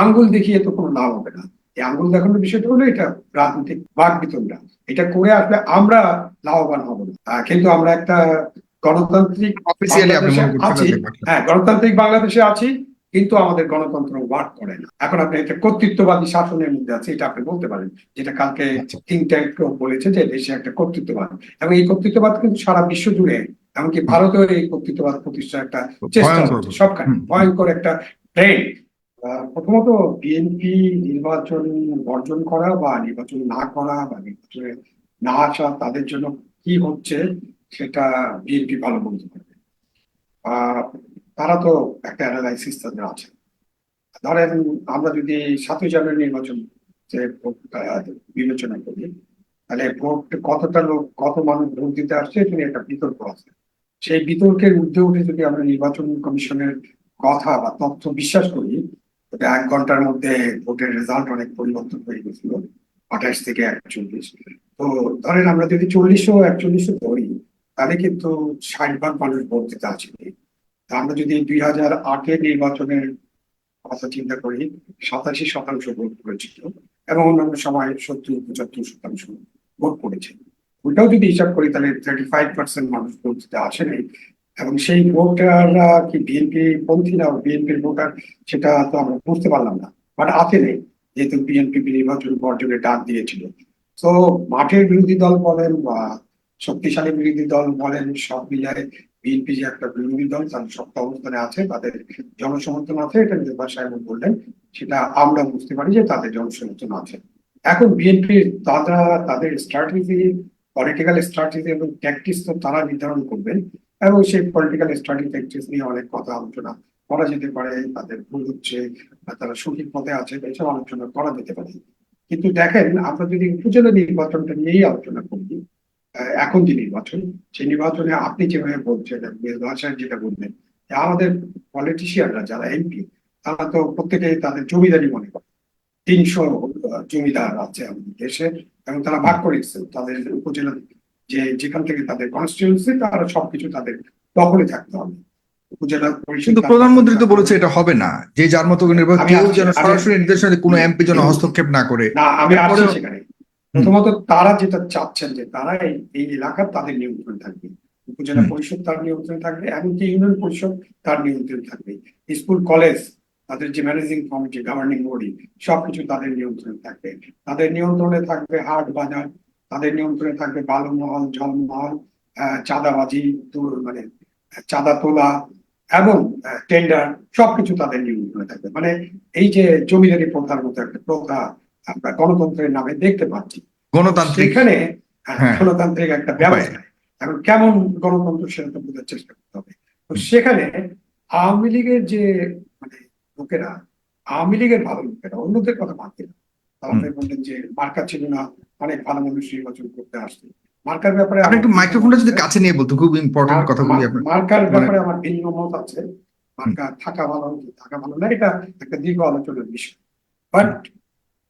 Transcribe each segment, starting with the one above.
আঙ্গুল দেখিয়ে তো কোনো লাভ হবে না। এই আঙ্গুল দেখানোর বিষয়টা হলো এটা রাজনৈতিক বাক বিতণ্ডা এটা করে আসলে আমরা লাভবান হব না। কিন্তু আমরা একটা গণতান্ত্রিক আছি। হ্যাঁ গণতান্ত্রিক বাংলাদেশে আছি কিন্তু আমাদের গণতন্ত্র ওয়ার্ক করে না। এখন আপনি একটা কর্তৃত্ববাদী শাসনের মধ্যে আছে এটা আপনি বলতে পারেন যেটা কালকে আচ্ছা। থিঙ্ক ট্যাঙ্ক বলেছে যে দেশে একটা কর্তৃত্ববাদ। এবং এই কর্তৃত্ববাদ কিন্তু সারা বিশ্ব জুড়ে এমনকি ভারতেও এই কর্তৃত্ববাদ প্রতিষ্ঠার একটা চেষ্টা সবখানে ভয়ঙ্কর একটা ট্রেন্ড প্রথমত বিএনপি নির্বাচন বর্জন করা বা নির্বাচন না করা বা নির্বাচনে না আসা তাদের জন্য কি হচ্ছে সেটা বিএনপি ভালো বলতে পারবে। তারা তো একটা অ্যানালাইসিস তাদের আছে। ধরেন আমরা যদি সাতই জানুয়ারি নির্বাচন যে বিবেচনা করি, তাহলে ভোট কতটা লোক, কত মানুষ ভোট দিতে আসছে এটা একটা বিতর্ক আছে। সেই বিতর্কের ঊর্ধ্বে উঠে যদি আমরা নির্বাচন কমিশনের কথা বা তথ্য বিশ্বাস করি এক ঘণ্টার মধ্যে ভোটের রেজাল্ট অনেক পরিবর্তন হয়ে গেছিল, আঠাশ থেকে একচল্লিশ। তো ধরেন আমরা যদি চল্লিশও একচল্লিশও ধরি তাহলে কিন্তু ষাট ভাগ মানুষ ভোট দিতে আমরা যদি দুই হাজার আটের নির্বাচনের কথা চিন্তা করি, সাতাশি শতাংশ ভোট করেছিল এবং অন্যান্য সময় সত্তর, পঁচাত্তর শতাংশ ভোট করেছে ওইটাও যদি হিসাব করি, তাহলে থার্টি ফাইভ পার্সেন্ট মানুষ ভোট দিতে আসেনি এবং সেই ভোটাররা কি বিএনপি পন্থী না বিএনপির ভোটার, সেটা তো আমরা বুঝতে পারলাম না। বাট আছে নেই যেহেতু বিএনপি নির্বাচন বর্জনের ডাক দিয়েছিল। তো মাঠের বিরোধী দল বলেন বা শক্তিশালী বিরোধী দল বলেন, সব মিলায় বিএনপি যে একটা বিরোধী দল তাদের শক্ত অবস্থানে আছে, তাদের জনসমর্থন আছে, এটা নির্বাচ সাহেব বললেন, সেটা আমরা বুঝতে পারি যে তাদের জনসমর্থন আছে। এখন বিএনপির তারা তাদের স্ট্র্যাটেজি পলিটিক্যাল স্ট্র্যাটেজি এবং ট্যাকটিস তো তারা নির্ধারণ করবেন। এবং সেই পলিটিক্যাল ট্যাকটিস নিয়ে অনেক কথা আলোচনা করা যেতে পারে, তাদের ভুল হচ্ছে তারা সঠিক পথে আছে, এসব আলোচনা করা যেতে পারে। কিন্তু দেখেন, আমরা যদি উপজেলা নির্বাচনটা নিয়েই আলোচনা করি এখন যে নির্বাচন, সেই নির্বাচনে আপনি যেভাবে বলছেন ভাষায় যেটা বললেন আমাদের পলিটিশিয়ানরা যারা এমপি তারা তো প্রত্যেকেই তাদের জমিদারি মনে করে। তিনশো জমিদার আছে আমাদের দেশে এবং তারা ভাগ করে তাদের উপজেলা যে যেখান থেকে তাদের কনস্টিটিউন্সি তারা সবকিছু তাদের দখলে থাকতে হবে। উপজেলা কিন্তু প্রধানমন্ত্রী তো বলেছে এটা হবে না। যে যার মতো নির্বাচন কেউ যেন সরাসরি নির্দেশনা কোনো এমপি যেন হস্তক্ষেপ না করে। আমি আসছি সেখানে। প্রথমত তারা যেটা চাচ্ছেন যে তারা এই এই এলাকার তাদের নিয়ন্ত্রণ থাকবে। উপজেলা পরিষদ তার নিয়ন্ত্রণ থাকবে এমনকি ইউনিয়ন পরিষদ তার নিয়ন্ত্রণ থাকবে। স্কুল কলেজ তাদের যে ম্যানেজিং কমিটি গভর্নিং বডি সবকিছু তাদের নিয়ন্ত্রণে থাকবে। তাদের নিয়ন্ত্রণে থাকবে হাট বাজার তাদের নিয়ন্ত্রণে থাকবে বালুমহল জলমহল চাঁদাবাজি মানে চাঁদা তোলা এবং টেন্ডার সবকিছু তাদের নিয়ন্ত্রণে থাকবে। মানে এই যে জমিদারি প্রথার মতো একটা প্রথা আমরা গণতন্ত্রের নামে দেখতে পাচ্ছি। গণতান্ত্রিক। সেখানে হ্যাঁ। গণতান্ত্রিক একটা ব্যবস্থা। এখন কেমন গণতন্ত্র সেটা বোঝার চেষ্টা করতে হবে। তো সেখানে আওয়ামী লীগের যে মানে লোকেরা আওয়ামী লীগের ভালো লোকেরা অন্যদের কথা ভাবতে না তারা বললেন যে মার্কা ছিল না অনেক ভালো মানুষ নির্বাচন করতে আসছে। মার্কার ব্যাপারে আপনি একটু মাইক্রোফোনটা যদি কাছে নিয়ে বলতো খুব ইম্পর্টেন্ট কথাগুলি মার- আপনার মার্কার মানে- ব্যাপারে আমার ভিন্ন মত আছে। মার্কা থাকা ভালো কি থাকা ভালো না এটা একটা দীর্ঘ আলোচনার বিষয়। বাট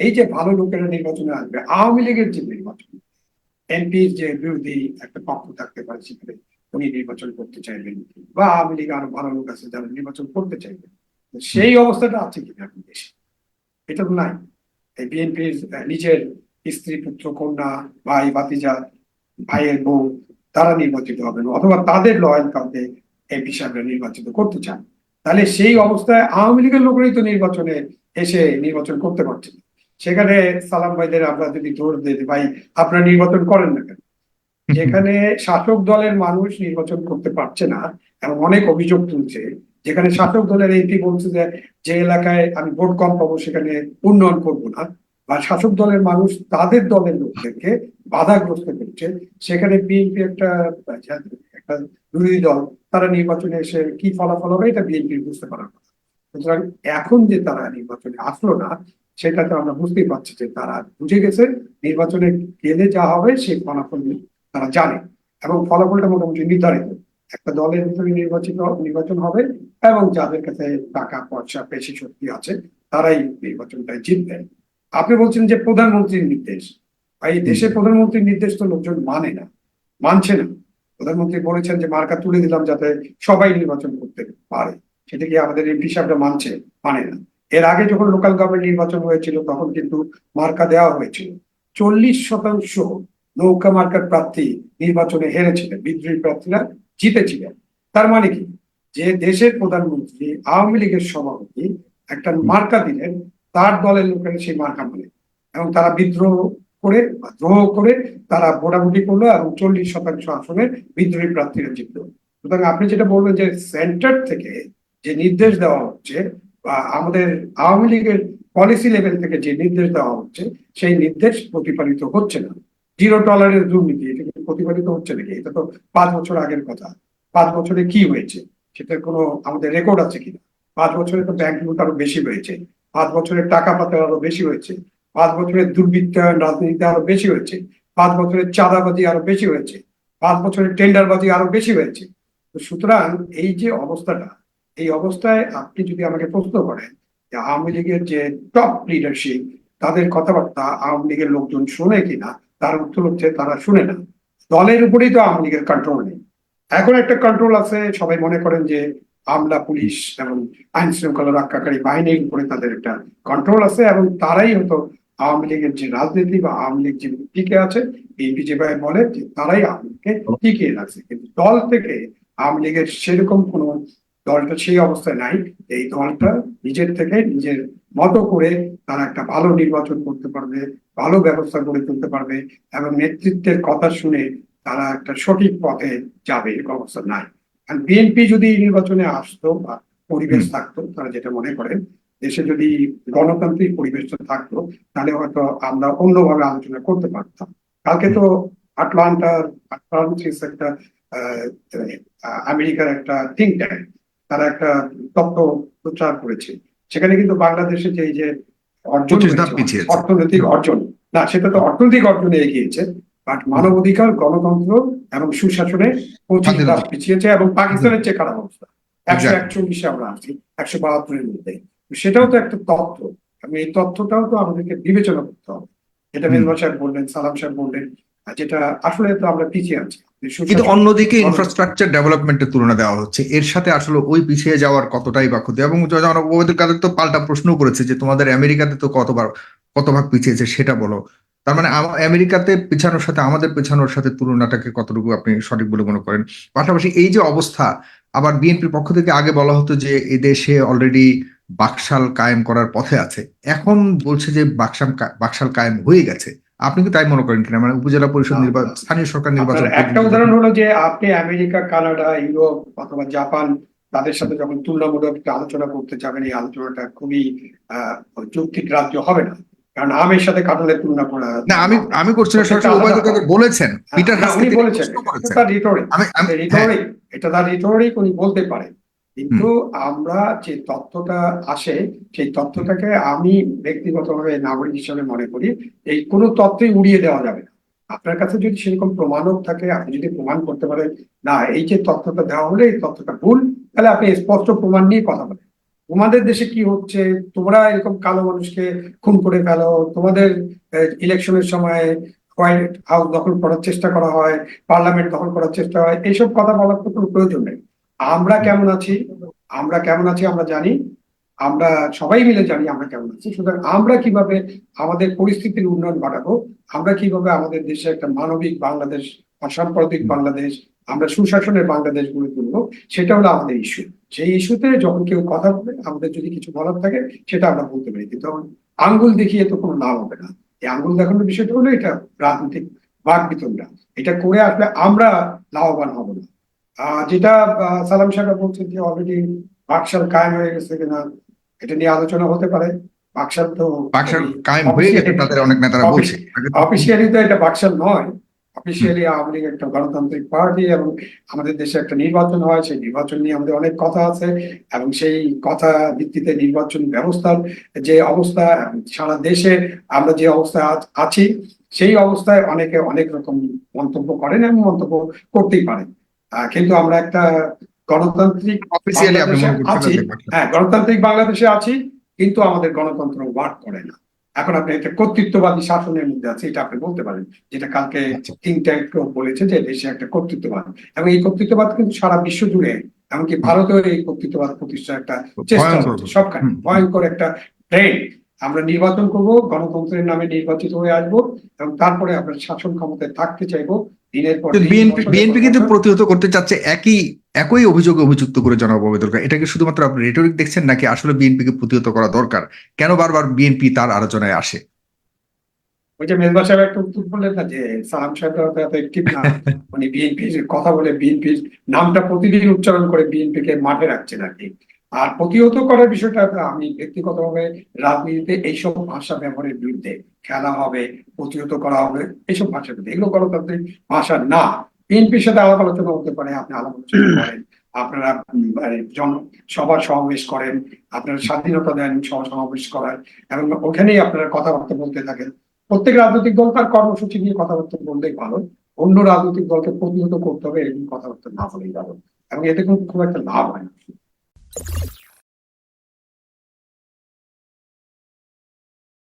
এই যে ভালো লোকেরা নির্বাচনে আসবে আওয়ামী লীগের যে নির্বাচন এমপির যে বিরোধী একটা পক্ষ থাকতে পারে সেখানে উনি নির্বাচন করতে চাইবেন বা আওয়ামী লীগ আরও ভালো লোক আছে যারা নির্বাচন করতে চাইবেন। সেই অবস্থাটা আছে কিনা এখন দেশে এটা তো নাই। বিএনপির নিজের স্ত্রী পুত্র, কন্যা, ভাই, ভাতিজা, ভাইয়ের বউ, তারা নির্বাচিত হবেন অথবা তাদের লয়াল কাউকে এমপি সাহেবরা নির্বাচিত করতে চান। তাহলে সেই অবস্থায় আওয়ামী লীগের লোকেরাই তো নির্বাচনে এসে নির্বাচন করতে পারছে। সেখানে সালাম ভাইদের আমরা যদি ধরে দিই, ভাই, আপনারা নির্বাচন করেন না কেন? যেখানে শাসক দলের মানুষ নির্বাচন করতে পারছে না এবং অনেক অভিযোগ তুলছে, যেখানে শাসক দলের এমপি বলছে যে যে এলাকায় আমি ভোট কম পাবো, সেখানে উন্নয়ন করব না। বা শাসক দলের মানুষ তাদের দলের লোকদেরকে বাধাগ্রস্ত করছে। সেখানে বিএনপি একটা একটা বিরোধী দল, তারা নির্বাচনে এসে কি ফলাফল হবে এটা বিএনপির বুঝতে পারার কথা সুতরাং এখন যে তারা নির্বাচনে আসলো না, সেটা তো আমরা বুঝতেই পারছি যে তারা বুঝে গেছে, নির্বাচনে গেলে যা হবে সেই ফলাফল তারা জানে। এবং ফলাফলটা মোটামুটি নির্ধারিত। একটা দলের ভিতরে নির্বাচিত, নির্বাচন হবে এবং যাদের কাছে টাকা, পয়সা, পেশি শক্তি আছে, তারাই নির্বাচনটায় জিতবেন আপনি বলছেন যে প্রধানমন্ত্রীর নির্দেশ। এই দেশের প্রধানমন্ত্রীর নির্দেশ তো লোকজন মানে না মানছে না। প্রধানমন্ত্রী বলেছেন যে মার্কা তুলে দিলাম যাতে সবাই নির্বাচন করতে পারে। সেটা কি আমাদের এমপি সাহেবরা মানছে? মানে না। এর আগে যখন লোকাল গভর্নমেন্ট নির্বাচন হয়েছিল তখন কিন্তু মার্কা দেওয়া হয়েছিল। চল্লিশ শতাংশ নৌকা মার্কার প্রার্থী নির্বাচনে হেরেছিলেন বিদ্রোহী প্রার্থীরা জিতেছিলেন। তার মানে কি? যে দেশের প্রধানমন্ত্রী আওয়ামী লীগের সভাপতি একটা মার্কা দিলেন তার দলের লোকেরা সেই মার্কা মানে এবং তারা বিদ্রোহ করে দ্রোহ করে তারা ভোটাভুটি করল এবং চল্লিশ শতাংশ আসনে বিদ্রোহী প্রার্থীরা জিতলো। সুতরাং আপনি যেটা বলবেন যে সেন্টার থেকে যে নির্দেশ দেওয়া হচ্ছে বা আমাদের আওয়ামী লীগের পলিসি লেভেল থেকে যে নির্দেশ দেওয়া হচ্ছে, সেই নির্দেশ প্রতিপালিত হচ্ছে না। জিরো টলারের দুর্নীতি, এটা প্রতিপালিত হচ্ছে নাকি? এটা তো পাঁচ বছর আগের কথা। পাঁচ বছরে কি হয়েছে? সেটার কোনো আমাদের রেকর্ড আছে কিনা? পাঁচ বছরে তো ব্যাংক লুট আরও বেশি হয়েছে। পাঁচ বছরের টাকা পাচার আরও বেশি হয়েছে। পাঁচ বছরের দুর্বৃত্তায়ন রাজনীতিতে আরও বেশি হয়েছে। পাঁচ বছরের চাঁদাবাজি আরও বেশি হয়েছে। পাঁচ বছরের টেন্ডারবাজি আরও বেশি হয়েছে। সুতরাং এই যে অবস্থাটা, এই অবস্থায় আপনি যদি আমাকে প্রশ্ন করেন যে আওয়ামী লীগের যে টপ লিডারশিপ তাদের কথাবার্তা আওয়ামী লীগের লোকজন শোনে কিনা, তার উত্তর হচ্ছে তারা শুনে না। দলের উপরেই তো আওয়ামী লীগের কন্ট্রোল নেই। এখন একটা কন্ট্রোল আছে, সবাই মনে করেন যে আমলা পুলিশ এবং আইন শৃঙ্খলা রক্ষাকারী বাহিনীর উপরে তাদের একটা কন্ট্রোল আছে এবং তারাই হয়তো আওয়ামী লীগের যে রাজনীতি বা আওয়ামী লীগ যে টিকে আছে এই বিজেপি বলে যে তারাই আওয়ামী লীগকে টিকিয়ে রাখছে। কিন্তু দল থেকে আওয়ামী লীগের সেরকম কোনো দলটা সেই অবস্থায় নাই। এই দলটা নিজের থেকে নিজের মতো করে তারা একটা ভালো নির্বাচন করতে পারবে ভালো ব্যবস্থা গড়ে তুলতে পারবে এবং নেতৃত্বের কথা শুনে তারা একটা সঠিক পথে যাবে এরকম অবস্থা নাই। আর বিএনপি যদি নির্বাচনে আসতো বা পরিবেশ থাকতো তারা যেটা মনে করেন দেশে যদি গণতান্ত্রিক পরিবেশটা থাকতো তাহলে হয়তো আমরা অন্যভাবে আলোচনা করতে পারতাম। কালকে তো আটলান্টার আটলান্টিস একটা আমেরিকার একটা থিঙ্ক ট্যাঙ্ক তারা একটা তথ্য প্রচার করেছে। সেখানে কিন্তু বাংলাদেশে যে এই যে অর্জন 25 ধাপ হয়েছে, পিছিয়েছে। অর্থনৈতিক অর্জন না সেটা তো অর্থনৈতিক অর্জনে এগিয়েছে বাট মানবাধিকার গণতন্ত্র এবং সুশাসনে পঁচিশ। ধাপ পিছিয়েছে এবং পাকিস্তানের চেয়ে খারাপ অবস্থা একশো একচল্লিশে আমরা আছি একশো বাহাত্তরের মধ্যে। সেটাও তো একটা তথ্য। এবং এই তথ্যটাও তো আমাদেরকে বিবেচনা করতে হবে। এটা। মেজবা সাহেব বললেন সালাম সাহেব বললেন আর যেটা আসলে তো আমরা পিছিয়ে আছি। কিন্তু অন্যদিকে ইনফ্রাস্ট্রাকচার ডেভেলপমেন্টের তুলনা দেওয়া হচ্ছে। এর সাথে আসলে ওই পিছিয়ে যাওয়ার কতটাই বা ক্ষতি? এবং ওবায়দুল কাদের তো পাল্টা প্রশ্ন করেছে যে তোমাদের আমেরিকাতে তো কতবার কত ভাগ পিছিয়েছে সেটা বলো। তার মানে আমেরিকাতে পিছানোর সাথে আমাদের পেছানোর সাথে তুলনাটাকে কতটুকু আপনি সঠিক বলে মনে করেন? পাশাপাশি এই যে অবস্থা আবার বিএনপির পক্ষ থেকে আগে বলা হতো যে এ দেশে অলরেডি বাকশাল কায়েম করার পথে আছে। এখন বলছে যে বাকশাল বাকশাল কায়েম হয়ে গেছে। আপনি কি তাই মনে করেন কিনা? মানে উপজেলা পরিষদ নির্বাচন স্থানীয় সরকার নির্বাচন একটা উদাহরণ হলো যে আপনি আমেরিকা কানাডা ইউরোপ অথবা জাপান তাদের সাথে যখন তুলনামূলক আলোচনা করতে যাবেন এই আলোচনাটা খুবই আহ যৌক্তিক রাজ্য হবে না। কারণ আমের সাথে কাঁঠালের তুলনা করা না আমি আমি করছি না সরাসরি আলাদা বলেছেন। পিটার হ্যাঁ, উনি বলেছেন এটা তার রিটোরিক হ্যাঁ, রিটোরিক এটা তার রিটোরিক উনি বলতে পারেন। কিন্তু আমরা যে তথ্যটা আসে সেই তথ্যটাকে আমি ব্যক্তিগতভাবে নাগরিক হিসেবে মনে করি এই কোনো তথ্যই উড়িয়ে দেওয়া যাবে না। আপনার কাছে যদি সেরকম প্রমাণক থাকে আপনি যদি প্রমাণ করতে পারেন না এই যে তথ্যটা দেওয়া হলে এই তথ্যটা ভুল তাহলে আপনি স্পষ্ট প্রমাণ নিয়ে কথা বলেন। তোমাদের দেশে কি হচ্ছে? তোমরা এরকম কালো মানুষকে খুন করে ফেলো। তোমাদের ইলেকশনের সময় হোয়াইট হাউস দখল করার চেষ্টা করা হয়, পার্লামেন্ট দখল করার চেষ্টা হয়। এইসব কথা বলার তো কোনো প্রয়োজন নেই। আমরা কেমন আছি? আমরা কেমন আছি আমরা জানি। আমরা সবাই মিলে জানি আমরা কেমন আছি। সুতরাং আমরা কীভাবে আমাদের পরিস্থিতির উন্নয়ন ঘটাবো আমরা কীভাবে আমাদের দেশে একটা মানবিক বাংলাদেশ সাম্প্রতিক বাংলাদেশ, আমরা সুশাসনের বাংলাদেশ গড়ে তুলবো, সেটা হলো আমাদের ইস্যু সেই ইস্যুতে যখন কেউ কথা বলে আমাদের যদি কিছু বলার থাকে সেটা আমরা বলতে পারি। কিন্তু আঙ্গুল দেখিয়ে তো কোনো লাভ হবে না। এই আঙ্গুল দেখানোর বিষয়টা হলো এটা রাজনৈতিক বাক বিতণ্ডা এটা করে আসলে আমরা লাভবান হব না। আহ, যেটা সালাম সাহেব বলছেন যে অলরেডি বাকশাল কায়েম হয়ে গেছে কিনা এটা নিয়ে আলোচনা হতে পারে। বাকশাল তো বাকশাল কায়েম হয়ে গেছে তাদের অনেক নেতারা বলছে। অফিসিয়ালি তো এটা বাকশাল নয়। অফিসিয়ালি আওয়ামী লীগ একটা গণতান্ত্রিক পার্টি এবং আমাদের দেশে একটা নির্বাচন হয় সেই নির্বাচন নিয়ে আমাদের অনেক কথা আছে এবং সেই কথা ভিত্তিতে নির্বাচন ব্যবস্থার যে অবস্থা সারা দেশে আমরা যে অবস্থায় আছি সেই অবস্থায় অনেকে অনেক রকম মন্তব্য করেন এবং মন্তব্য করতেই পারেন কিন্তু আমরা একটা গণতান্ত্রিক আছি। হ্যাঁ গণতান্ত্রিক বাংলাদেশে আছি কিন্তু আমাদের গণতন্ত্র ওয়ার্ক করে না এখন আপনি একটা কর্তৃত্ববাদী শাসনের মধ্যে আছে এটা আপনি বলতে পারেন যেটা কালকে তিনটা থিঙ্ক ট্যাঙ্ক বলেছে যে দেশে একটা কর্তৃত্ববাদ। এবং এই কর্তৃত্ববাদ কিন্তু সারা বিশ্ব জুড়ে এমনকি ভারতেও এই কর্তৃত্ববাদ প্রতিষ্ঠার একটা চেষ্টা হচ্ছে সবখানে। ভয়ঙ্কর একটা ট্রেন্ড আমরা নির্বাচন করব গণতন্ত্রের নামে নির্বাচিত হয়ে আসব এবং তারপরে আমরা শাসন ক্ষমতায় থাকতে চাইব বিএনপি কিন্তু প্রতিহত করতে চাচ্ছে একই একই অভিযোগে অভিযুক্ত করে জনাব ওবায়দুল কাদের এটা শুধুমাত্র আপনি রেটরিক দেখছেন নাকি আসলে বিএনপি কে প্রতিহত করা দরকার? কেন বারবার বিএনপি তার আলোচনায় আসে? ওই যে মেজবা সাহেব একটা উত্তর বললেন না যে সালাম সাহেব এত অ্যাক্টিভ না। উনি বিএনপির কথা বলে বিএনপির নামটা প্রতিদিন উচ্চারণ করে বিএনপি কে মাঠে রাখছেন আর কি। আর প্রতিহত করার বিষয়টা আমি ব্যক্তিগতভাবে রাজনীতিতে এইসব ভাষা ব্যবহারের বিরুদ্ধে খেলা হবে প্রতিহত করা হবে এইসব ভাষার বিরুদ্ধে। এগুলো গণতান্ত্রিক ভাষা না। বিএনপির সাথে আলাপ আলোচনা হতে পারে আপনি আলাপ আলোচনা করেন আপনারা জন সবার সমাবেশ করেন আপনারা স্বাধীনতা দেন সভা সমাবেশ করার এবং ওখানেই আপনারা কথাবার্তা বলতে থাকেন। প্রত্যেক রাজনৈতিক দল তার কর্মসূচি নিয়ে কথাবার্তা বললেই ভালো। অন্য রাজনৈতিক দলকে প্রতিহত করতে হবে এরকম কথাবার্তা না বলেই ভালো। এবং এতে কিন্তু খুব একটা লাভ হয় না। you